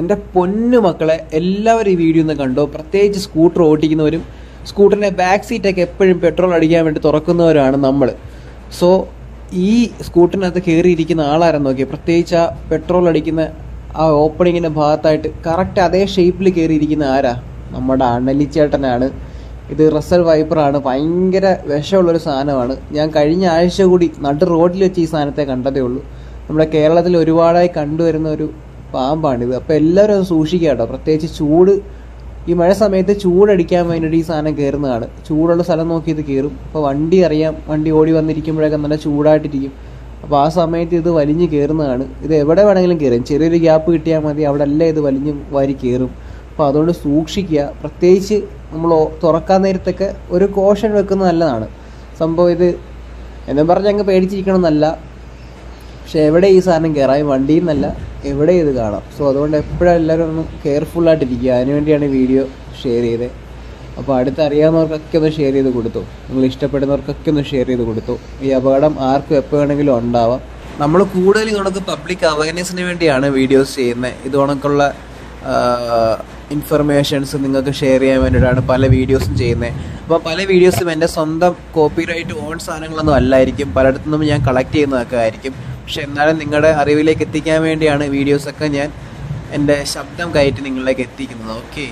എന്റെ പൊന്നു മക്കളെ എല്ലാവരും ഈ വീഡിയോ ഒന്ന് കണ്ടോ? പ്രത്യേകിച്ച് സ്കൂട്ടർ ഓടിക്കുന്നവരും സ്കൂട്ടറിന്റെ ബാക്ക് സീറ്റൊക്കെ എപ്പോഴും പെട്രോൾ അടിക്കാൻ വേണ്ടി തുറക്കുന്നവരാണ് നമ്മൾ സോ ഈ സ്കൂട്ടറിനകത്ത് കയറിയിരിക്കുന്ന ആളാരെന്ന് നോക്കിയാൽ പ്രത്യേകിച്ച് ആ പെട്രോൾ അടിക്കുന്ന ആ ഓപ്പണിങ്ങിന്റെ ഭാഗത്തായിട്ട് കറക്റ്റ് അതേ ഷേപ്പിൽ കയറിയിരിക്കുന്ന ആരാ? നമ്മുടെ അണലിച്ചേട്ടനാണ് ഇത് റസൽ വൈപ്പറാണ് ഭയങ്കര വിഷമുള്ളൊരു സാധനമാണ്. ഞാൻ കഴിഞ്ഞ ആഴ്ച കൂടി നടു റോഡിൽ വെച്ച് ഈ സാധനത്തെ കണ്ടതേ ഉള്ളൂ. നമ്മുടെ കേരളത്തിൽ ഒരുപാടായി കണ്ടുവരുന്ന ഒരു പാമ്പാണിത് അപ്പോൾ എല്ലാവരും അത് സൂക്ഷിക്കുക കേട്ടോ. പ്രത്യേകിച്ച് ചൂട്. ഈ മഴ സമയത്ത് ചൂടടിക്കാൻ വേണ്ടിയിട്ട് ഈ സാധനം കയറുന്നതാണ്. ചൂടുള്ള സ്ഥലം നോക്കി ഇത് കയറും. അപ്പോൾ വണ്ടി അറിയാം. വണ്ടി ഓടി വന്നിരിക്കുമ്പോഴൊക്കെ നല്ല ചൂടായിട്ടിരിക്കും. അപ്പോൾ ആ സമയത്ത് ഇത് വലിഞ്ഞ് കയറുന്നതാണ്. ഇത് എവിടെ വേണമെങ്കിലും കയറും. ചെറിയൊരു ഗ്യാപ്പ് കിട്ടിയാൽ മതി. അവിടെ എല്ലാം ഇത് വലിഞ്ഞ് വാരി കയറും. അപ്പോൾ അതുകൊണ്ട് സൂക്ഷിക്കുക. പ്രത്യേകിച്ച് നമ്മൾ തുറക്കാൻ നേരത്തൊക്കെ ഒരു കോഷൻ വെക്കുന്നത് നല്ലതാണ്. സംഭവം ഇത് എന്നും പറഞ്ഞ് അങ്ങ് പേടിച്ചിരിക്കണം എന്നല്ല പക്ഷെ എവിടെ ഈ സാധനം കയറാം വണ്ടിയിൽ നിന്നല്ല എവിടെ ഇത് കാണാം? സോ അതുകൊണ്ട് എപ്പോഴും എല്ലാവരും ഒന്ന് കെയർഫുൾ ആയിട്ടിരിക്കുക. അതിനുവേണ്ടിയാണ് ഈ വീഡിയോ ഷെയർ ചെയ്തത് അപ്പോൾ അടുത്ത് അറിയാവുന്നവർക്കൊക്കെ ഒന്ന് ഷെയർ ചെയ്ത് കൊടുത്തു. നിങ്ങൾ ഇഷ്ടപ്പെടുന്നവർക്കൊക്കെ ഒന്ന് ഷെയർ ചെയ്ത് കൊടുത്തു. ഈ അപകടം ആർക്കും എപ്പോൾ വേണമെങ്കിലും ഉണ്ടാവാം. നമ്മൾ കൂടുതൽ ഇതുകൊണ്ടൊക്കെ പബ്ലിക് അവയർനെസ്സിന് വേണ്ടിയാണ് വീഡിയോസ് ചെയ്യുന്നത് ഇതുകൊണ്ടൊക്കെയുള്ള ഇൻഫർമേഷൻസ് നിങ്ങൾക്ക് ഷെയർ ചെയ്യാൻ വേണ്ടിയിട്ടാണ് പല വീഡിയോസും ചെയ്യുന്നത് അപ്പോൾ പല വീഡിയോസും എന്റെ സ്വന്തം കോപ്പിറൈറ്റ് ഓൺ സാധനങ്ങളൊന്നും അല്ലായിരിക്കും. പലയിടത്തുനിന്നും ഞാൻ കളക്ട് ചെയ്യുന്നതൊക്കെ ആയിരിക്കും. പക്ഷെ എന്നാലും നിങ്ങളുടെ അറിവിലേക്ക് എത്തിക്കാൻ വേണ്ടിയാണ് വീഡിയോസൊക്കെ ഞാൻ എന്റെ ശബ്ദം കയറ്റി നിങ്ങളിലേക്ക് എത്തിക്കുന്നത്. ഓക്കെ